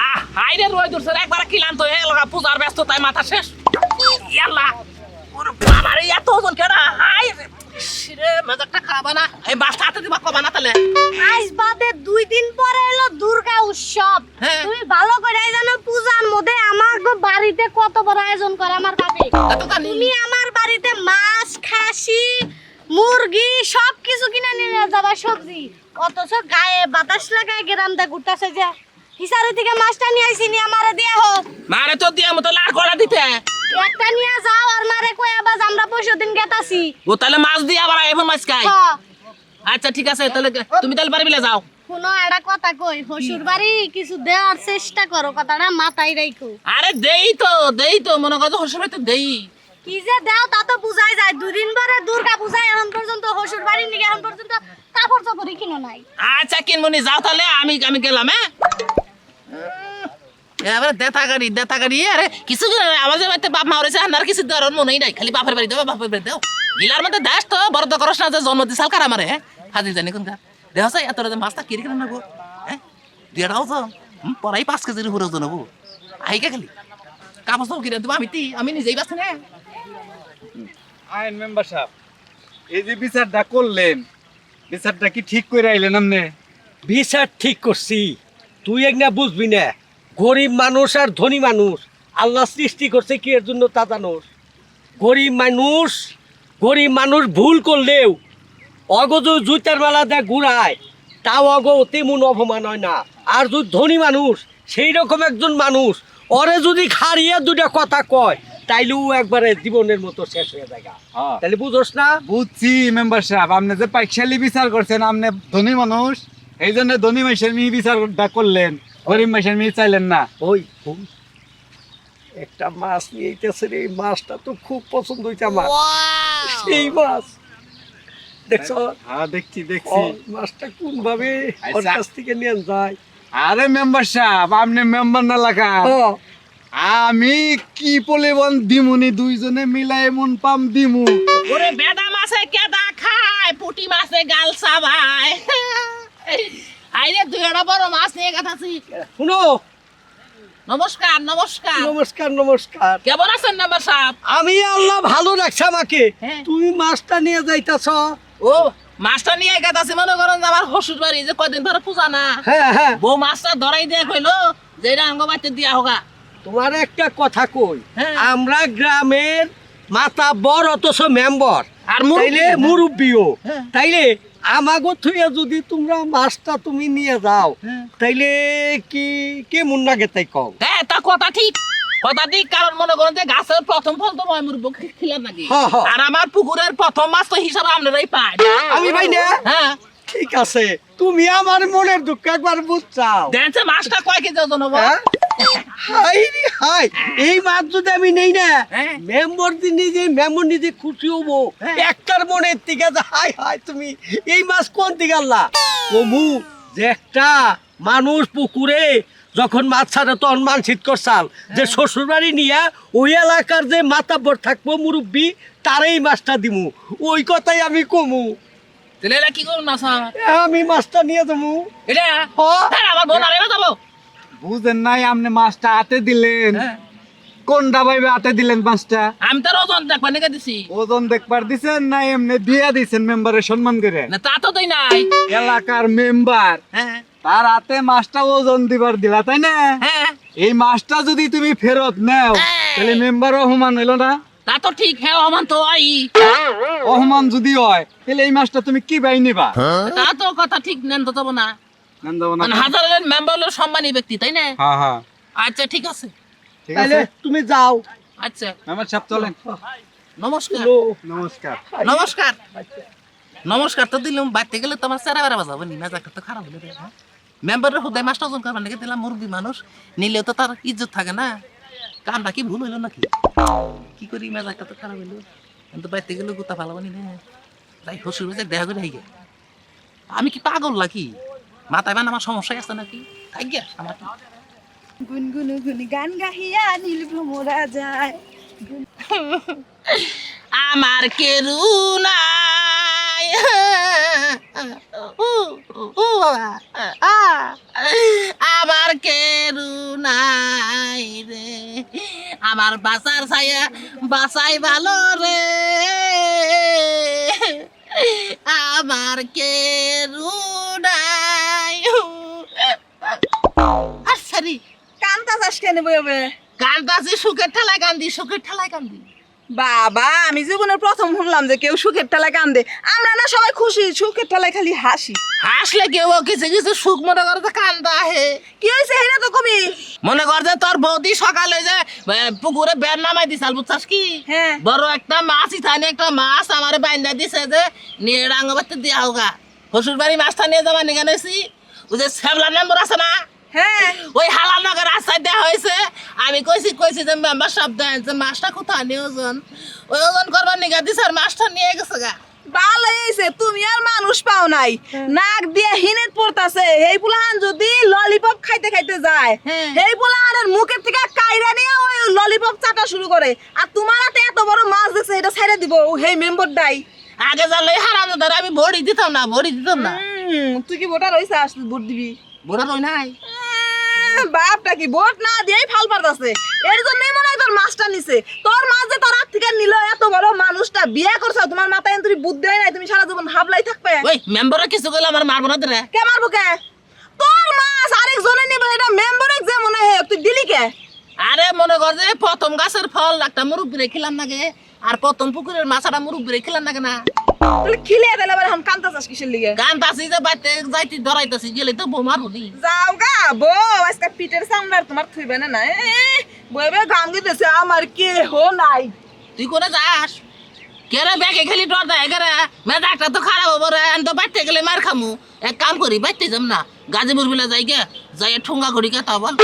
আহ high রে রই দূর একবার কিলাম তো হে লগা পূজার ব্যস্ত তাই মাথা শেষ। ইয়াল্লা ওরে বাবা রে এত ওজন কেডা হাই রে মজাকটা খাবা না? এই বাসটা হাতে দিবা কবা না তাহলে? আজ বাদে দুই দিন পরে এলো দুর্গা উৎসব। হ্যাঁ। তুমি ভালো করে জানো পূজার মধ্যে আমার গো বাড়িতে কত বড় আয়োজন করে আমার বাপে তুমি আমার বাড়িতে মাছ খাসি মুরগি সব কিছু কিনে নিয়ে যাবা সবজি। অথচ গায়ে বাতাস লাগায় গ্রামটা ঘুরতেছে যে। হিসারে থেকে মাছটা নিয়ে আইসি নি আমারে দিয়া হোক। মারে তো দিয়া মতো লার করা দিতে। একটা নিয়ে যাও আর মারে কয়ে বাজ আমরা পরশু দিন গেতাছি। ও তাহলে মাছ দিয়ে আবার এমন মাছ খাই আচ্ছা ঠিক আছে তাহলে তুমি তাহলে পারবিলে যাও। শুনো একটা কথা কই হসুর বাড়ি কিছু দেওয়ার চেষ্টা করো কথাটা মাথায় রাখো আরে দেই তো দেই তো মনে করো হসবে তো দেই। কি যে দাও তা তো বুঝাই যায় দুদিন পরে দুর্গা পূজা এখন পর্যন্ত হসুর বাড়ির নিকে এখন পর্যন্ত কাপড় চাপড়ই কিনো নাই। আচ্ছা কিনবনি যাও তাহলে আমি আমি গেলাম হ্যাঁ? এবারে দেতা গাড়ি দেতা গাড়ি আরে কিছু কিনা যে বাড়িতে বাপ মা হয়েছে আর কিছু দেওয়ার মনেই নাই। খালি বাপের বাড়ি দেবো বাপের বাড়ি দেও। গিলার মধ্যে দাস তো বড় তো করস না যে জন্ম দিছাল কার আমারে হ্যাঁ হাজি জানি কোন দেহ চাই এত রাতে মাছটা কিরি কিনা নেব হ্যাঁ দিয়াটাও তো পরাই পাঁচ কেজির উপরে ওজন হব আহিকে খালি। কাপড় সব কিনে দেবো আমি তি আমি নিজেই বাঁচি না? আইন মেম্বার সাহেব এই যে বিচারটা করলেন বিচারটা কি ঠিক করে আইলেন আপনি বিচার ঠিক করছি তুই এক না বুঝবি না। গরিব মানুষ আর ধনী মানুষ। আল্লাহ সৃষ্টি করছে কি এর জন্য তা জানোস গরিব মানুষ গরিব মানুষ ভুল করলেও অগজ জুতার মালা দেয় ঘুরায় তাও অগ তেমন অপমান হয় না। আর যদি ধনী মানুষ সেই রকম একজন মানুষ ওরে যদি খারিয়ে দুটা কথা কয় তাইলেও একবারে জীবনের মতো শেষ হয়ে যায় হ্যাঁ। তাহলে বুঝোস না? বুঝছি মেম্বার সাহেব। আপনি যে পাইকশালি বিচার করছেন আপনি ধনী মানুষ এই জন্য ধনী মানুষের মেয়ে বিচারটা করলেন। গরিব মানুষের মেয়ে চাইলেন না। ওই একটা মাছ নিয়ে আইতেছে এই মাছটা তো খুব পছন্দ হইছে আমার। সেই মাছ। দেখছ? হ্যাঁ দেখছি দেখছি। মাছটা কোন ভাবে ওর আচ্ছা। কাছ থেকে নিয়ে যায়? আরে মেম্বার সাহেব আপনি মেম্বার না লাগা। আমি কি পলিবন দিমুনি দুইজনে মিলাই মন পাম দিমু। ওরে বেদা মাছে কেদা খায় পুটি মাছে গাল সাবায় আইরে দুই একটা বড় মাছ নিয়ে গেছে শুনো। নমস্কার নমস্কার। নমস্কার নমস্কার। কেমন আছেন নাম্বার সাহেব? আমি আল্লাহ ভালো রাখছে আমাকে। হ্যাঁ। তুমি মাছটা নিয়ে যাইতাছ? ও মাছটা নিয়ে গেছে মনে করেন আমার হসুর বাড়ি যে কদিন ধরে পূজা না। হ্যাঁ হ্যাঁ। বউ মাছটা ধরাই দিয়ে কইলো যে এটা আঙ্গ বাড়িতে দিয়া হোগা। তোমার একটা কথা কই হ্যাঁ। আমরা গ্রামের মাতা বড় অথচ মেম্বার। আর মুরব্বিও। তাইলে আমাগো থুইয়া যদি তোমরা মাছটা তুমি নিয়ে যাও হ্যাঁ। তাইলে কি কেমন লাগে তাই কও? হ্যাঁ তা কথা ঠিক। কথা ঠিক কারণ মনে করেন যে গাছের প্রথম ফল তো ময় মুরব্ব খিলার নাকি। হ্যাঁ, হ্যাঁ। আর আমার পুকুরের প্রথম মাছ তো হিসাবে আপনারাই পায় আমি ভাই না? হ্যাঁ। ঠিক আছে তুমি আমার মনের দুঃখ একবার বুঝছাও। দেখছে মাছটা কয় কেজি ওজন হব? হাই রে হাই এই মাছ যদি আমি নেই না হ্যাঁ। নিজে মেম্বার নিজে খুশি হব। হ্যাঁ। একটার মনের থেকে হাই হাই তুমি এই মাছ কোন দিকে আল্লাহ কমু যে একটা মানুষ পুকুরে যখন মাছ ছাড়ে তখন মানসিক করছাল। যে শ্বশুর বাড়ি নিয়ে ওই এলাকার যে মাতাব্বর থাকব মুরব্বী তারই মাছটা দিমু। ওই কথাই আমি কমু। তাহলে কি করুন আমি মাছটা নিয়ে যাব। এটা? হ্যাঁ। হ্যাঁ, আমার বোন আরে বুঝেন নাই আপনি মাছটা হাতে দিলেন। হ্যাঁ। কোনটা ভাইবে হাতে দিলেন মাছটা? আমি তার ওজন দেখবা নাকি দিছি। ওজন দেখবার দিছেন না এমনি দিয়া দিছেন মেম্বারের সম্মান করে? না তা তো দেই নাই। এলাকার মেম্বার। হ্যাঁ। তার হাতে মাছটা ওজন দিবার দিলা তাই না? হ্যাঁ। এই মাছটা যদি তুমি ফেরত নাও তাহলে মেম্বার অপমান হইল না? তা তো ঠিক হ্যাঁ অমান তো আই অপমান যদি হয় তাহলে এই মাছটা তুমি কি বাই নিবা? তা তো কথা ঠিক নেন তো যাব না। না। মানে হাজারের মেম্বার হলো সম্মানী ব্যক্তি তাই না? হ্যাঁ হ্যাঁ। আচ্ছা ঠিক আছে। ঠিক আছে? তুমি যাও। আচ্ছা। মেম্বার সাহেব চলেন নমস্কার। নমস্কার। নমস্কার। নমস্কার তো দিলাম বাড়তে গেলে তোমার বেড়া বাজাবো নি মেজাকটা তো খারাপ হলে মেম্বারের হুদায় মাস্টার ওজন করবার নাকি দিলাম মুরব্বী মানুষ নিলেও তো তার ইজ্জত থাকে না। কামটা কি ভুল হইল নাকি? কি করি মেজাকটা তো খারাপ হইল। কিন্তু বাড়তে গেলে গুতা ভালো নি না। তাই বাজার দেখা করে আইগে। আমি কি পাগল নাকি? মাথায় মানে আমার সমস্যা আছে নাকি? তাই গিয়া আমার? গুনগুনু গুন গান গাহিয়া নীল ভ্রমরা যায়। আমার কেরু নাই। আমার কেরু নাই রে। আমার বাসার ছায়া বাসাই ভালো রে। আমার কে কান্তা কেন বইবে কান্দাছি সুখের ঠেলায় কান্দি সুখের ঠেলায় কান্দি বাবা আমি জীবনের প্রথম শুনলাম যে কেউ সুখের ঠেলায় কান্দে আমরা না সবাই খুশি সুখের ঠেলায় খালি হাসি। হাসলে কেউ কিছু কিছু সুখ মনে করে কান্দা হে। কি হয়েছে হেরা তো কবি? মনে কর যে তোর বৌদি সকালে যে পুকুরে বের নামাই দিছাল বুঝছাস কি? হ্যাঁ। বড় একটা মাছ ইথানে একটা মাছ আমার বাইন্দা দিছে যে নিয়ে রাঙ্গবাতে দিয়া হোগা। শ্বশুর বাড়ি মাছটা নিয়ে যাবা নিয়ে গেছি ওই যে শ্যামলা নম্বর আছে না? হ্যাঁ। ওই হালানগর রাস্তায় দেওয়া হয়েছে। আমি কইছি কইছি যে মেম্বার সব দেন যে মাছটা কোথায় নিয়ে ওজন? ওই ওজন করবার নিগা দিছে আর মাছটা নিয়ে গেছে গা। ভালো হয়েছে তুমি আর মানুষ পাও নাই। নাক দিয়ে হিনেট পড়তাছে। এই পুলাহান যদি ললিপপ খাইতে খাইতে যায় হ্যাঁ। এই পুলাহানের মুখের থেকে কাইরা নিয়ে ওই ললিপপ চাটা শুরু করে। আর তোমার হাতে এত বড় মাছ দেখছে এটা ছেড়ে দিব হেই মেম্বার ডাই আগে জানলে হারাম ধরে আমি বড়ি দিতাম না বড়ি দিতাম না। তুই কি ভোটার হইছে আসলে ভোট দিবি? বড় রই নাই। বাপটা কি? ভোট না দিয়েই ফাল পারতাছে। এর জন্যই মনে হয় তোর মাছটা নিছে। তোর মাছ যে তোর হাত থেকে নিল এত বড় মানুষটা বিয়ে করছ তোমার মাথায় তুমি বুদ্ধি হয় নাই তুমি সারা জীবন হাবলাই থাকবে। ওই মেম্বারে কিছু করলে আমার মারবো না তোরা? কে মারবো কে? তোর মাছ আরেকজনে নিবে এটা মেম্বারে যে মনে হয় তুই দিলি কে? আরে মনে কর যে প্রথম গাছের ফল একটা মুরব্বী রেখিলাম নাগে আর প্রথম পুকুরের মাছটা মুরব্বী রেখিলাম নাগে না। তাহলে খিলে দিলে এবার এখন কান্তা চাস কিসের লিগে? যে বাইতে যাইতে ধরাইতাছি গেলে তো হলি যাও গা বউ আজকে পিঠের সামলার তোমার থইবে না না? বইবে গান গিতেছে আমার কে হো নাই। তুই যাস? কেরে ব্যাগে খেলি ডর দেয় কেরে মেজাকটা তো খারাপ হব রে আমি তো বাইতে গেলে মার খামু। এক কাম করি বাইতে যাম না। গাজীপুর বিলে যাই গে যাই ঠুঙ্গা করি কে তা বল।